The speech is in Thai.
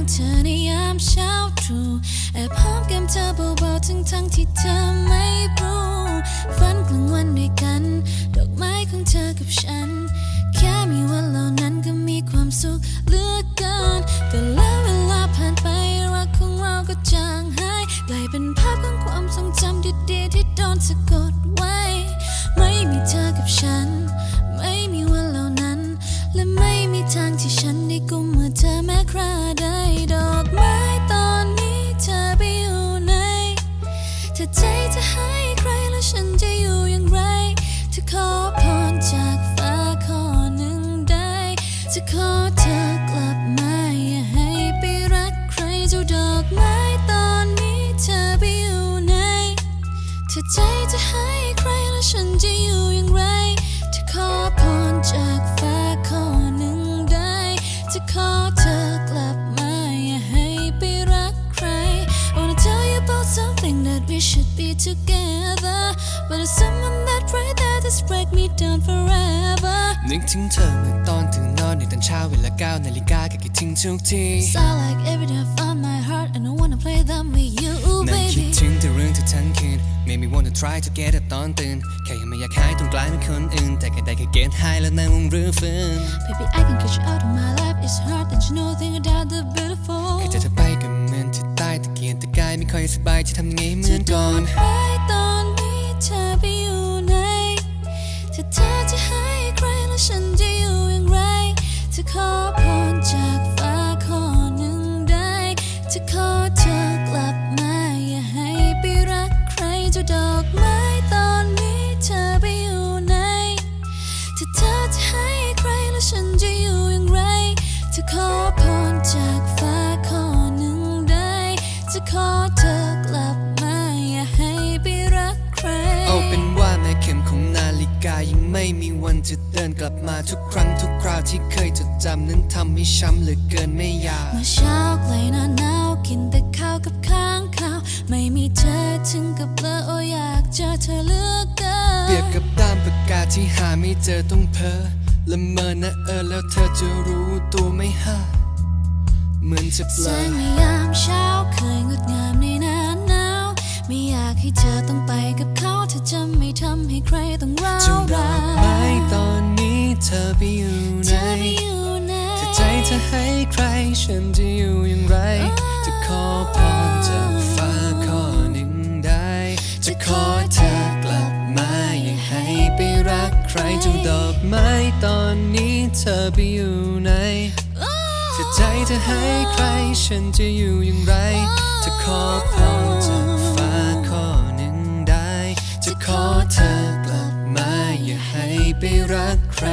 างเธอในยามเช้าตรู่แอบหอมแก้มเธอเบาๆทั้งทั้งๆที่เธอไม่รู้ฝันกลางวันด้วยกัน ดอกไม้ของเธอกับฉัน แค่มีวันเหล่านั้นก็มีความสุขเหลือเกินแต่แล้วเวลาผ่านไปรักของเราก็จางหายกลายเป็นภาพของ ถ้าใจจะให้ใครแล้วฉันจะอยู่อย่างไรจะขอพรจากฟ้าขอหนึ่งได้จะขอเธอ that we should be together But there's someone that right there that's break me down forever นึกถึงเธอเมื่อตอนถึงนอนในตอนเช้าเวลาเก้านาฬิกาก็คิดถึงทุกที Sound like every day I found my heart and I wanna play them with you นั่งคิด baby ถึงแต่เรื่องเธอทั้งคืน Made me wanna try to get it ตอนตื่น แค่ยังไม่อยากหายต้องกลายเป็นคนอื่น แต่แค่ได้แค่เกณฑ์หายแล้วนั่งวงรื้อฟื้น Baby I can get you out of my life It's hard that you know thing about the beautiful แค่เจอเธอไปก็เหมือนจ ค่อยสบายจะทำไงเหมือนก่อนไว้ตอนนี้เธอไปอยู่ไหนถ้าเธอจะให้ใครแล้วฉันจะอยู่อย่างไรจะขอ ไม่มีวันจะเดินกลับมาทุกครั้งทุกคราวที่เคยจดจำนั้นทำให้ช้ำเหลือเกินไม่อยาก เมื่อเช้าใกล้หน้าหนาวกินแต่ข้าวกับข้างข้าว ไม่มีเธอถึงกับเลอะโออยากเจอเธอเหลือเกิเปรียบนกับด้ามปากกาที่หาไม่เจอต้องเพ้อละเมอนะเออแล้วเธอจะรู้ตัวไหม่ฮะ เหมือนจะเบแสลองในยามเช้าเคยงดงามในหน้าหนาว ไม่อยากให้เธอต้องไปกับเขาเธอจะไม่ทำให้ใครต้องร้าจวงดอรากไม้ตอนนี้เธอไปอยู่เธไหนอไปอยู่ไหนถ้าใจจะให้ใครฉันจะอยู่อย่างไร จะขอพรจากฟ้าข้อหนึ่งได้ จะขอเธอกลับมาอย่าให้ไปรักใครจงดอกไม้ตอนนี้เธอไปอยู่ไหนถ้าใจจะให้ใครฉันจะอยู่อย่างไร จะขอพร เธอกลับมาอย่าให้ไปรักใคร